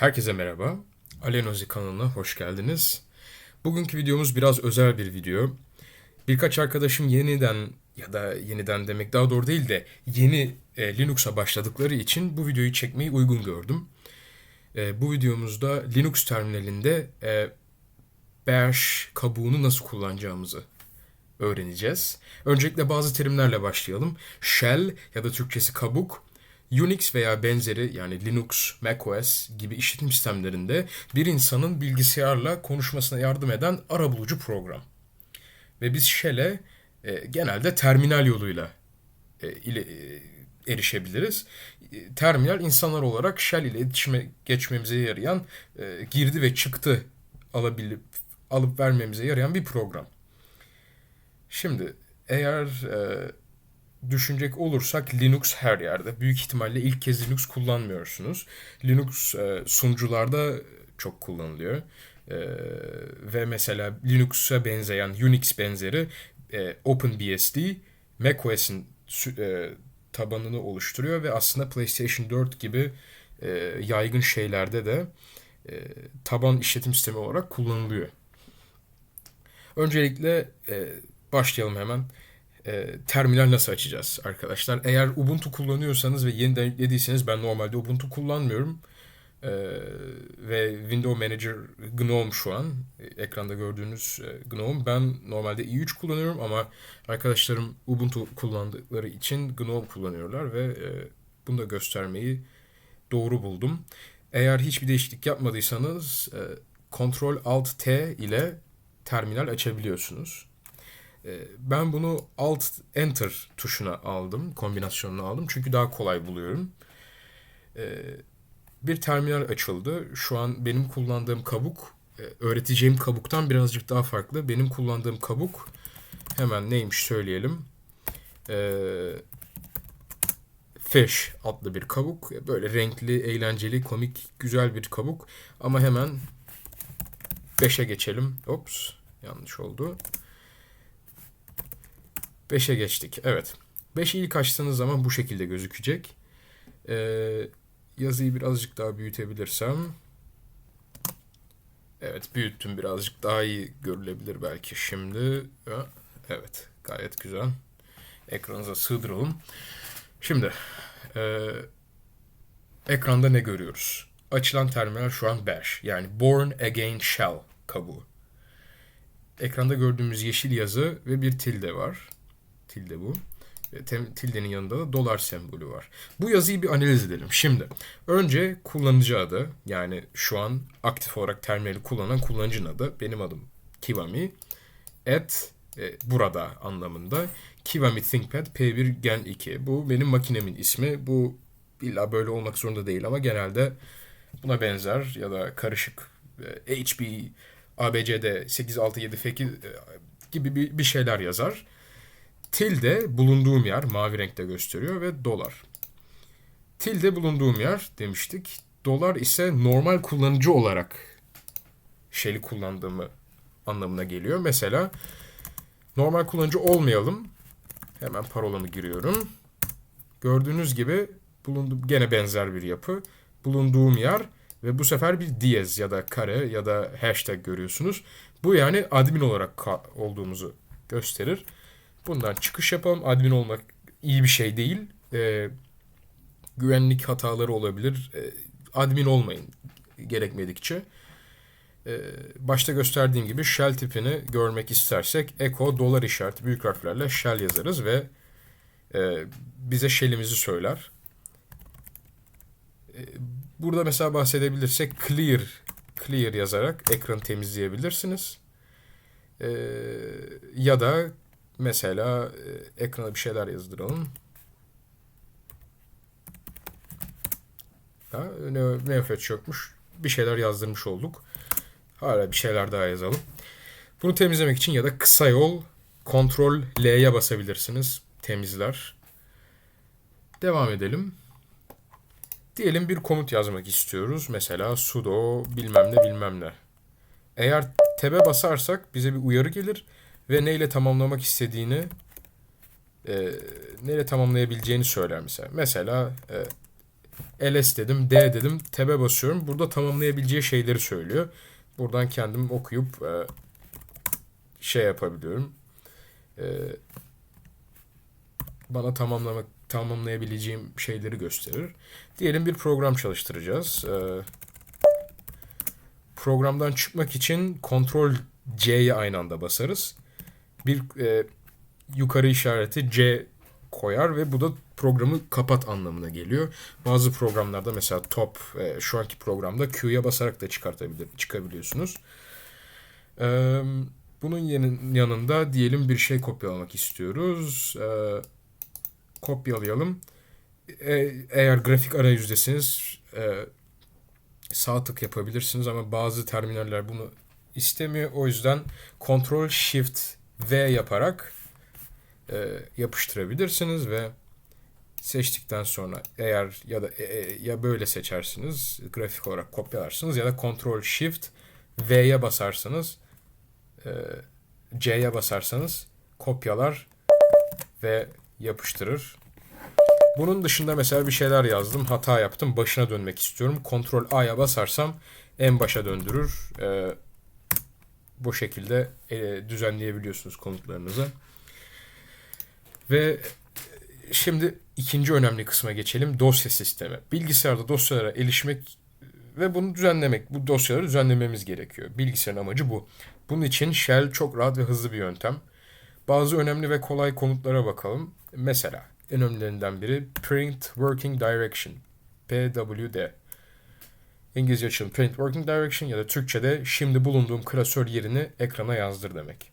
Herkese merhaba. Alenozi kanalına hoş geldiniz. Bugünkü videomuz biraz özel bir video. Birkaç arkadaşım yeniden ya da yeniden demek daha doğru değil de yeni e, Linux'a başladıkları için bu videoyu çekmeyi uygun gördüm. E, bu videomuzda Linux terminalinde e, bash kabuğunu nasıl kullanacağımızı öğreneceğiz. Öncelikle bazı terimlerle başlayalım. Shell ya da Türkçesi kabuk Unix veya benzeri yani Linux, macOS gibi işletim sistemlerinde bir insanın bilgisayarla konuşmasına yardım eden arabulucu program. Ve biz Shell'e e, genelde terminal yoluyla e, ile, e, erişebiliriz. E, terminal insanlar olarak Shell ile iletişime geçmemize yarayan e, girdi ve çıktı alabilip alıp vermemize yarayan bir program. Şimdi eğer e, düşünecek olursak Linux her yerde. Büyük ihtimalle ilk kez Linux kullanmıyorsunuz. Linux e, sunucularda çok kullanılıyor. E, ve mesela Linux'a benzeyen Unix benzeri e, OpenBSD macOS'in e, tabanını oluşturuyor ve aslında PlayStation 4 gibi e, yaygın şeylerde de e, taban işletim sistemi olarak kullanılıyor. Öncelikle e, başlayalım hemen e, terminal nasıl açacağız arkadaşlar? Eğer Ubuntu kullanıyorsanız ve yeniden yüklediyseniz ben normalde Ubuntu kullanmıyorum. E, ve Window Manager GNOME şu an. E, ekranda gördüğünüz e, GNOME. Ben normalde i3 kullanıyorum ama arkadaşlarım Ubuntu kullandıkları için GNOME kullanıyorlar ve e, bunu da göstermeyi doğru buldum. Eğer hiçbir değişiklik yapmadıysanız e, Ctrl Alt T ile terminal açabiliyorsunuz. Ee, ben bunu Alt Enter tuşuna aldım, kombinasyonunu aldım çünkü daha kolay buluyorum. Ee, bir terminal açıldı. Şu an benim kullandığım kabuk, e, öğreteceğim kabuktan birazcık daha farklı. Benim kullandığım kabuk, hemen neymiş söyleyelim. Ee, Fish adlı bir kabuk. Böyle renkli, eğlenceli, komik, güzel bir kabuk. Ama hemen 5'e geçelim. Ops, yanlış oldu. 5'e geçtik. Evet. 5'i ilk açtığınız zaman bu şekilde gözükecek. Ee, yazıyı birazcık daha büyütebilirsem. Evet büyüttüm birazcık daha iyi görülebilir belki şimdi. Evet gayet güzel. Ekranıza sığdıralım. Şimdi e, ekranda ne görüyoruz? Açılan terminal şu an bash yani Born Again Shell kabuğu. Ekranda gördüğümüz yeşil yazı ve bir tilde var tilde bu. Tildenin yanında da dolar sembolü var. Bu yazıyı bir analiz edelim. Şimdi önce kullanıcı adı yani şu an aktif olarak terminali kullanan kullanıcının adı benim adım Kiwami at e, burada anlamında Kiwami ThinkPad P1 Gen 2. Bu benim makinemin ismi. Bu illa böyle olmak zorunda değil ama genelde buna benzer ya da karışık e, HP ABCD 867 gibi bir, bir şeyler yazar. Tilde bulunduğum yer mavi renkte gösteriyor ve dolar. Tilde bulunduğum yer demiştik. Dolar ise normal kullanıcı olarak şeyi kullandığımı anlamına geliyor. Mesela normal kullanıcı olmayalım. Hemen parolamı giriyorum. Gördüğünüz gibi bulundu gene benzer bir yapı. Bulunduğum yer ve bu sefer bir diyez ya da kare ya da hashtag görüyorsunuz. Bu yani admin olarak olduğumuzu gösterir. Bundan çıkış yapalım. Admin olmak iyi bir şey değil. E, güvenlik hataları olabilir. E, admin olmayın gerekmedikçe. E, başta gösterdiğim gibi shell tipini görmek istersek echo dolar işareti büyük harflerle shell yazarız ve e, bize shell'imizi söyler. Burada mesela bahsedebilirsek clear clear yazarak ekranı temizleyebilirsiniz. E, ya da Mesela e, ekrana bir şeyler yazdıralım. Ha, ne yokmuş. Bir şeyler yazdırmış olduk. Hala bir şeyler daha yazalım. Bunu temizlemek için ya da kısa yol Ctrl L'ye basabilirsiniz. Temizler. Devam edelim. Diyelim bir komut yazmak istiyoruz. Mesela sudo bilmem ne bilmem ne. Eğer tebe basarsak bize bir uyarı gelir ve neyle tamamlamak istediğini e, neyle tamamlayabileceğini söyler mesela. Mesela e, ls dedim, d dedim, tab'e basıyorum. Burada tamamlayabileceği şeyleri söylüyor. Buradan kendim okuyup e, şey yapabiliyorum. E, bana tamamlamak tamamlayabileceğim şeyleri gösterir. Diyelim bir program çalıştıracağız. E, programdan çıkmak için Ctrl C'ye aynı anda basarız. Bir e, yukarı işareti C koyar ve bu da programı kapat anlamına geliyor. Bazı programlarda mesela top e, şu anki programda Q'ya basarak da çıkartabilir çıkabiliyorsunuz. E, bunun yanında diyelim bir şey kopyalamak istiyoruz. E, kopyalayalım. E, eğer grafik arayüzdesiniz e, sağ tık yapabilirsiniz ama bazı terminaller bunu istemiyor. O yüzden Ctrl Shift V yaparak e, yapıştırabilirsiniz ve seçtikten sonra eğer ya da e, e, ya böyle seçersiniz grafik olarak kopyalarsınız ya da Ctrl Shift V'ye basarsanız e, C'ye basarsanız kopyalar ve yapıştırır. Bunun dışında mesela bir şeyler yazdım. Hata yaptım. Başına dönmek istiyorum. Ctrl A'ya basarsam en başa döndürür. E, bu şekilde e, düzenleyebiliyorsunuz komutlarınızı. Ve şimdi ikinci önemli kısma geçelim. Dosya sistemi. Bilgisayarda dosyalara erişmek ve bunu düzenlemek. Bu dosyaları düzenlememiz gerekiyor. Bilgisayarın amacı bu. Bunun için shell çok rahat ve hızlı bir yöntem. Bazı önemli ve kolay komutlara bakalım. Mesela en önemlilerinden biri Print Working Direction. PWD. İngilizce açılım Print Working Direction ya da Türkçe'de şimdi bulunduğum klasör yerini ekrana yazdır demek.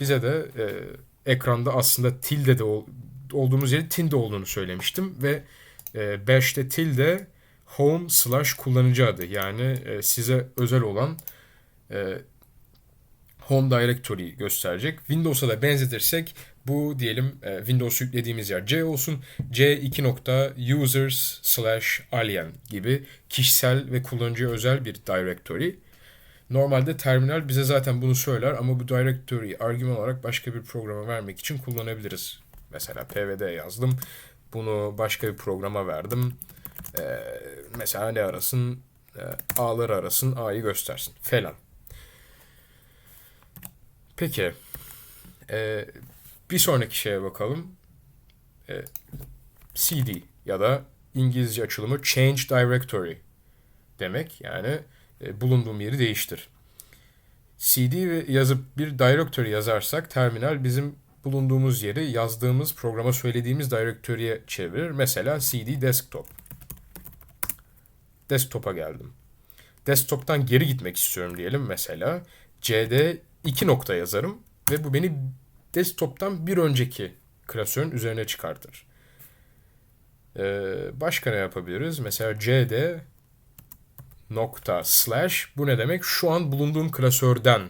Bize de e, ekranda aslında tilde de ol, olduğumuz yeri tinde olduğunu söylemiştim ve e, tilde home slash kullanıcı adı yani e, size özel olan e, home directory gösterecek. Windows'a da benzetirsek bu diyelim e, Windows yüklediğimiz yer C olsun. C 2 users slash alien gibi kişisel ve kullanıcıya özel bir directory. Normalde terminal bize zaten bunu söyler ama bu directory argüman olarak başka bir programa vermek için kullanabiliriz. Mesela pvd yazdım. Bunu başka bir programa verdim. Ee, mesela ne arasın? Ee, A'ları arasın, A'yı göstersin falan. Peki. Ee, bir sonraki şeye bakalım. Ee, CD ya da İngilizce açılımı Change Directory demek. Yani e, bulunduğum yeri değiştir. CD yazıp bir directory yazarsak terminal bizim bulunduğumuz yeri yazdığımız programa söylediğimiz directory'e çevirir. Mesela cd desktop. Desktop'a geldim. Desktop'tan geri gitmek istiyorum diyelim mesela. cd 2 nokta yazarım ve bu beni desktop'tan bir önceki klasörün üzerine çıkartır. Ee, başka ne yapabiliriz? Mesela cd nokta slash bu ne demek? Şu an bulunduğum klasörden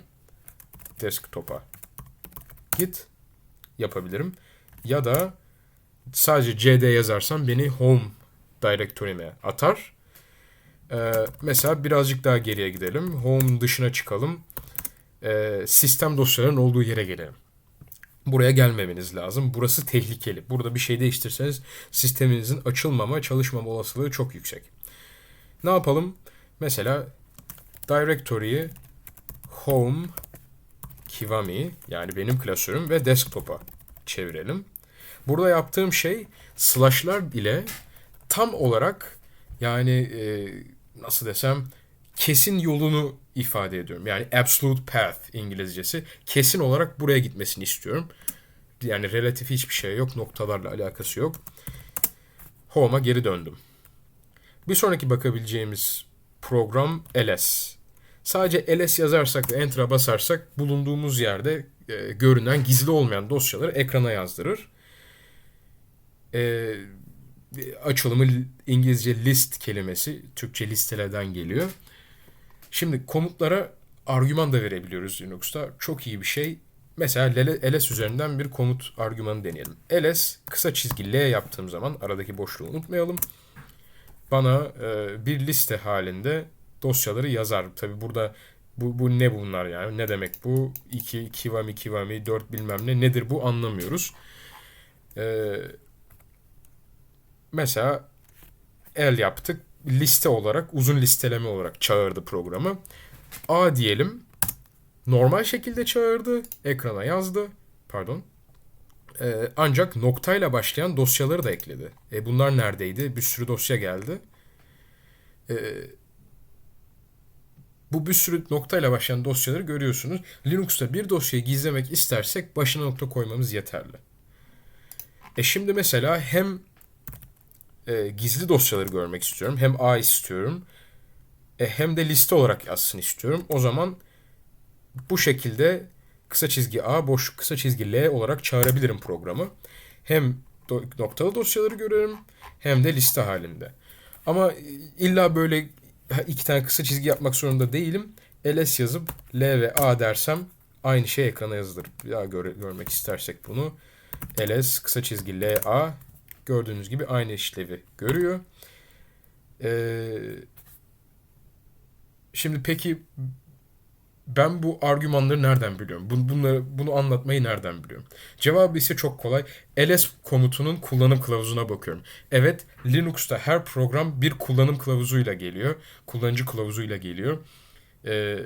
desktop'a git yapabilirim. Ya da sadece cd yazarsam beni home directory'me atar. Ee, mesela birazcık daha geriye gidelim. Home dışına çıkalım. Ee, sistem dosyalarının olduğu yere gelelim. Buraya gelmemeniz lazım. Burası tehlikeli. Burada bir şey değiştirseniz sisteminizin açılmama, çalışmama olasılığı çok yüksek. Ne yapalım? Mesela directory'yi home Kiwami yani benim klasörüm ve desktop'a çevirelim. Burada yaptığım şey slash'lar ile tam olarak yani e, nasıl desem kesin yolunu ifade ediyorum. Yani absolute path İngilizcesi. Kesin olarak buraya gitmesini istiyorum. Yani relatif hiçbir şey yok. Noktalarla alakası yok. Home'a geri döndüm. Bir sonraki bakabileceğimiz program ls. Sadece ls yazarsak ve enter'a basarsak bulunduğumuz yerde e, görünen gizli olmayan dosyaları ekrana yazdırır. E, açılımı İngilizce list kelimesi Türkçe listelerden geliyor. Şimdi komutlara argüman da verebiliyoruz Linux'ta. Çok iyi bir şey. Mesela ls üzerinden bir komut argümanı deneyelim. ls kısa çizgi l yaptığım zaman aradaki boşluğu unutmayalım. Bana e, bir liste halinde dosyaları yazar. Tabi burada bu, bu ne bunlar yani ne demek bu 2 kiwami kiwami 4 bilmem ne nedir bu anlamıyoruz. Ee, mesela el yaptık. Liste olarak, uzun listeleme olarak çağırdı programı. A diyelim. Normal şekilde çağırdı. Ekrana yazdı. Pardon. Ee, ancak noktayla başlayan dosyaları da ekledi. E bunlar neredeydi? Bir sürü dosya geldi. Ee, bu bir sürü noktayla başlayan dosyaları görüyorsunuz. Linux'ta bir dosyayı gizlemek istersek başına nokta koymamız yeterli. E şimdi mesela hem e, gizli dosyaları görmek istiyorum hem A istiyorum e, hem de liste olarak yazsın istiyorum. O zaman bu şekilde kısa çizgi A boş kısa çizgi L olarak çağırabilirim programı. Hem do noktalı dosyaları görüyorum hem de liste halinde. Ama illa böyle iki tane kısa çizgi yapmak zorunda değilim. ls yazıp l ve a dersem aynı şey ekrana yazılır. Bir daha gör görmek istersek bunu. ls kısa çizgi l a gördüğünüz gibi aynı işlevi görüyor. Ee, şimdi peki ben bu argümanları nereden biliyorum? Bunları, bunu anlatmayı nereden biliyorum? Cevabı ise çok kolay. ls komutunun kullanım kılavuzuna bakıyorum. Evet, Linux'ta her program bir kullanım kılavuzuyla geliyor. Kullanıcı kılavuzuyla geliyor. Ee,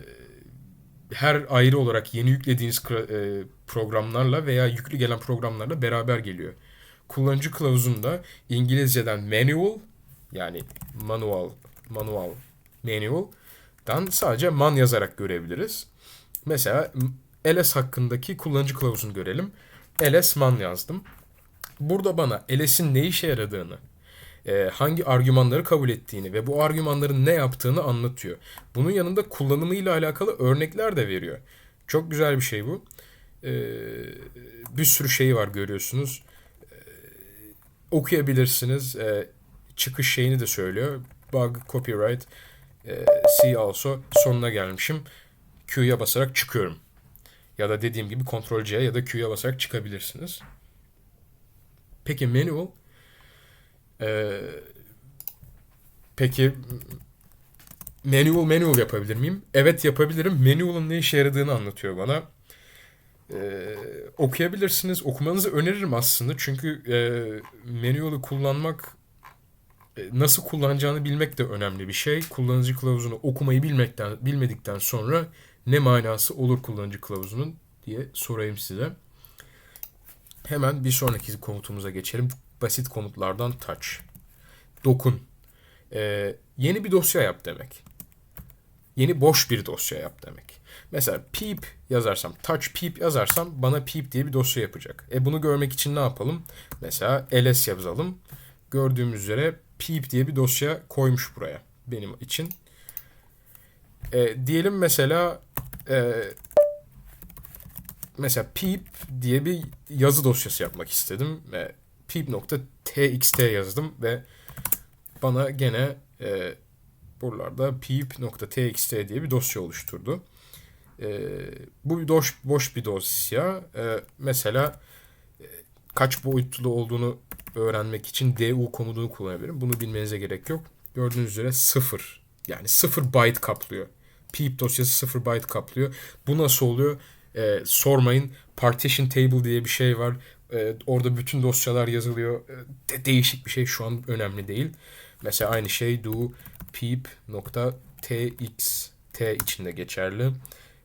her ayrı olarak yeni yüklediğiniz e, programlarla veya yüklü gelen programlarla beraber geliyor. Kullanıcı kılavuzunda İngilizceden manual yani manual manual manual dan sadece man yazarak görebiliriz. Mesela ls hakkındaki kullanıcı kılavuzunu görelim. ls man yazdım. Burada bana ls'in ne işe yaradığını, e, hangi argümanları kabul ettiğini ve bu argümanların ne yaptığını anlatıyor. Bunun yanında kullanımıyla alakalı örnekler de veriyor. Çok güzel bir şey bu. E, bir sürü şeyi var görüyorsunuz. E, okuyabilirsiniz. çıkış şeyini de söylüyor. Bug, copyright, e, C also sonuna gelmişim. Q'ya basarak çıkıyorum. Ya da dediğim gibi Ctrl C ya da Q'ya basarak çıkabilirsiniz. Peki manual ee, peki manual manual yapabilir miyim? Evet yapabilirim. Manual'ın ne işe yaradığını anlatıyor bana. Ee, okuyabilirsiniz. Okumanızı öneririm aslında. Çünkü e, manual'ı kullanmak e, nasıl kullanacağını bilmek de önemli bir şey. Kullanıcı kılavuzunu okumayı bilmekten bilmedikten sonra ne manası olur kullanıcı kılavuzunun diye sorayım size. Hemen bir sonraki komutumuza geçelim. Basit komutlardan touch. Dokun. Ee, yeni bir dosya yap demek. Yeni boş bir dosya yap demek. Mesela peep yazarsam, touch peep yazarsam bana peep diye bir dosya yapacak. E bunu görmek için ne yapalım? Mesela ls yazalım. Gördüğümüz üzere peep diye bir dosya koymuş buraya benim için. E, diyelim mesela e, mesela peep diye bir yazı dosyası yapmak istedim. E, peep.txt yazdım ve bana gene e, buralarda peep.txt diye bir dosya oluşturdu. E, bu bir boş, boş bir dosya. E, mesela e, kaç boyutlu olduğunu öğrenmek için du komutunu kullanabilirim. Bunu bilmenize gerek yok. Gördüğünüz üzere 0. Yani 0 byte kaplıyor. Peep dosyası 0 byte kaplıyor. Bu nasıl oluyor? Ee, sormayın. Partition table diye bir şey var. Ee, orada bütün dosyalar yazılıyor. Ee, de değişik bir şey şu an önemli değil. Mesela aynı şey do peep nokta içinde geçerli.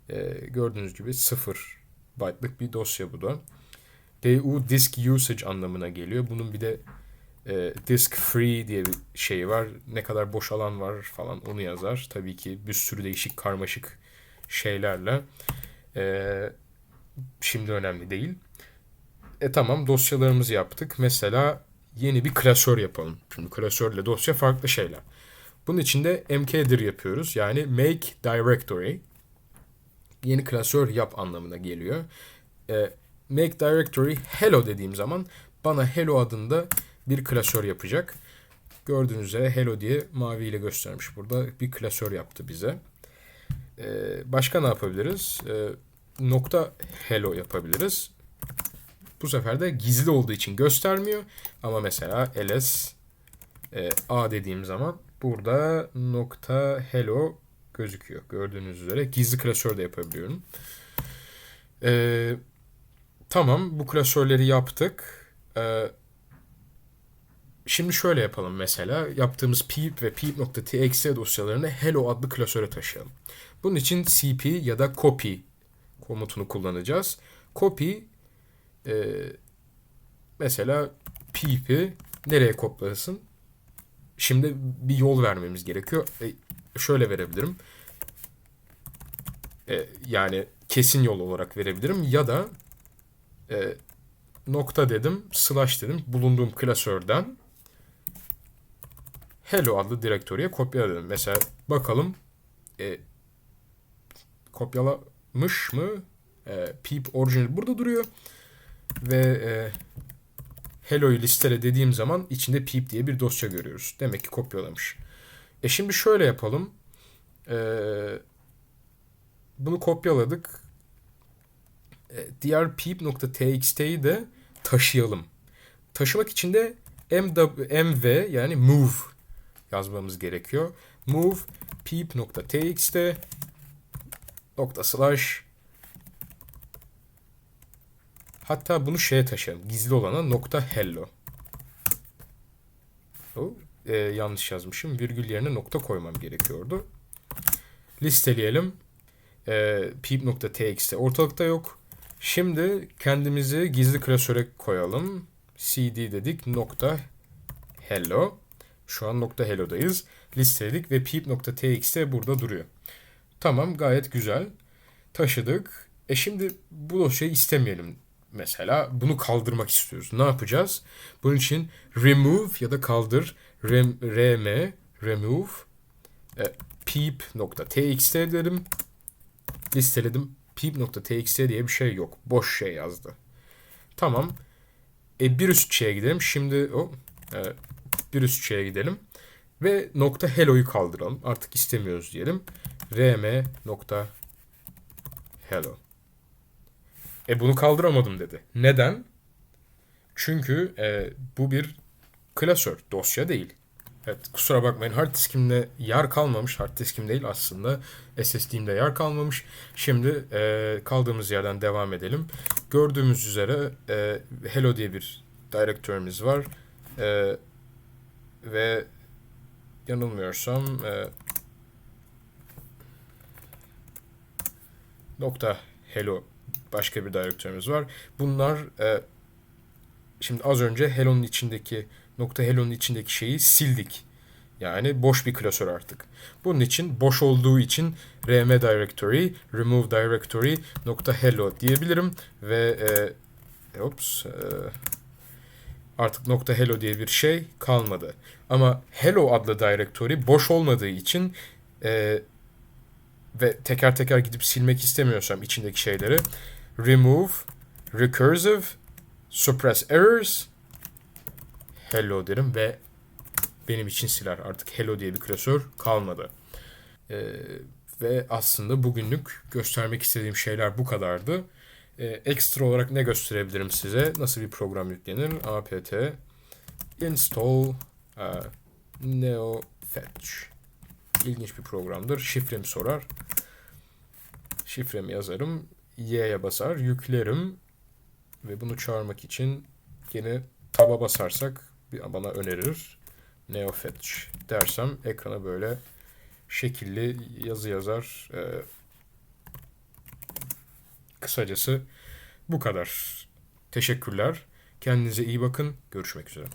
Ee, gördüğünüz gibi 0 byte'lık bir dosya bu da. DU disk usage anlamına geliyor. Bunun bir de e, disk free diye bir şey var. Ne kadar boş alan var falan onu yazar. Tabii ki bir sürü değişik karmaşık şeylerle. E, şimdi önemli değil. E tamam dosyalarımızı yaptık. Mesela yeni bir klasör yapalım. Şimdi klasörle dosya farklı şeyler. Bunun için de mkdir yapıyoruz. Yani make directory. Yeni klasör yap anlamına geliyor. E, make directory hello dediğim zaman bana hello adında bir klasör yapacak. Gördüğünüz üzere hello diye maviyle göstermiş burada. Bir klasör yaptı bize. Ee, başka ne yapabiliriz? Ee, nokta hello yapabiliriz. Bu sefer de gizli olduğu için göstermiyor. Ama mesela ls e, a dediğim zaman burada nokta hello gözüküyor. Gördüğünüz üzere gizli klasör de yapabiliyorum. Ee, Tamam bu klasörleri yaptık. Ee, şimdi şöyle yapalım mesela. Yaptığımız peep ve peep.txt dosyalarını hello adlı klasöre taşıyalım. Bunun için cp ya da copy komutunu kullanacağız. Copy e, mesela peep'i nereye kopyalasın? Şimdi bir yol vermemiz gerekiyor. E, şöyle verebilirim. E, yani kesin yol olarak verebilirim ya da e, nokta dedim, slash dedim bulunduğum klasörden hello adlı direktörüye kopyaladım. Mesela bakalım e, kopyalamış mı? E, peep original burada duruyor. Ve e, hello'yu listele dediğim zaman içinde peep diye bir dosya görüyoruz. Demek ki kopyalamış. E şimdi şöyle yapalım. E, bunu kopyaladık. E, diğer peep.txt'yi de taşıyalım. Taşımak için de mv yani move yazmamız gerekiyor. Move peep.txt nokta slash hatta bunu şeye taşıyalım. Gizli olana nokta hello. E, yanlış yazmışım. Virgül yerine nokta koymam gerekiyordu. Listeleyelim. E, peep.txt ortalıkta yok. Şimdi kendimizi gizli klasöre koyalım. cd dedik nokta hello. Şu an nokta hello'dayız. Listeledik ve peep.txt burada duruyor. Tamam gayet güzel. Taşıdık. E şimdi bu dosyayı istemeyelim mesela. Bunu kaldırmak istiyoruz. Ne yapacağız? Bunun için remove ya da kaldır rem, rm remove e, peep.txt dedim. Listeledim. peep.txt diye bir şey yok. Boş şey yazdı. Tamam. E, bir üst şeye gidelim. Şimdi o e, bir üst şeye gidelim. Ve nokta hello'yu kaldıralım. Artık istemiyoruz diyelim. rm nokta hello. E bunu kaldıramadım dedi. Neden? Çünkü e, bu bir klasör, dosya değil. Evet kusura bakmayın hard diskimde yer kalmamış. Hard diskim değil aslında. SSD'imde yer kalmamış. Şimdi e, kaldığımız yerden devam edelim. Gördüğümüz üzere e, hello diye bir direktörümüz var. E, ve yanılmıyorsam e, nokta hello başka bir direktörümüz var. Bunlar e, şimdi az önce hello'nun içindeki nokta hello'nun içindeki şeyi sildik. Yani boş bir klasör artık. Bunun için boş olduğu için rm directory remove directory nokta hello diyebilirim ve e, ops, e, artık nokta hello diye bir şey kalmadı. Ama hello adlı directory boş olmadığı için e, ve teker teker gidip silmek istemiyorsam içindeki şeyleri remove recursive suppress errors hello derim ve benim için siler. Artık hello diye bir klasör kalmadı. Ee, ve aslında bugünlük göstermek istediğim şeyler bu kadardı. Ee, ekstra olarak ne gösterebilirim size? Nasıl bir program yüklenir? apt install uh, neofetch İlginç bir programdır. Şifremi sorar. Şifremi yazarım. Y'ye basar. Yüklerim. Ve bunu çağırmak için yine taba basarsak bana önerir. Neofetch dersem ekrana böyle şekilli yazı yazar. Ee, kısacası bu kadar. Teşekkürler. Kendinize iyi bakın. Görüşmek üzere.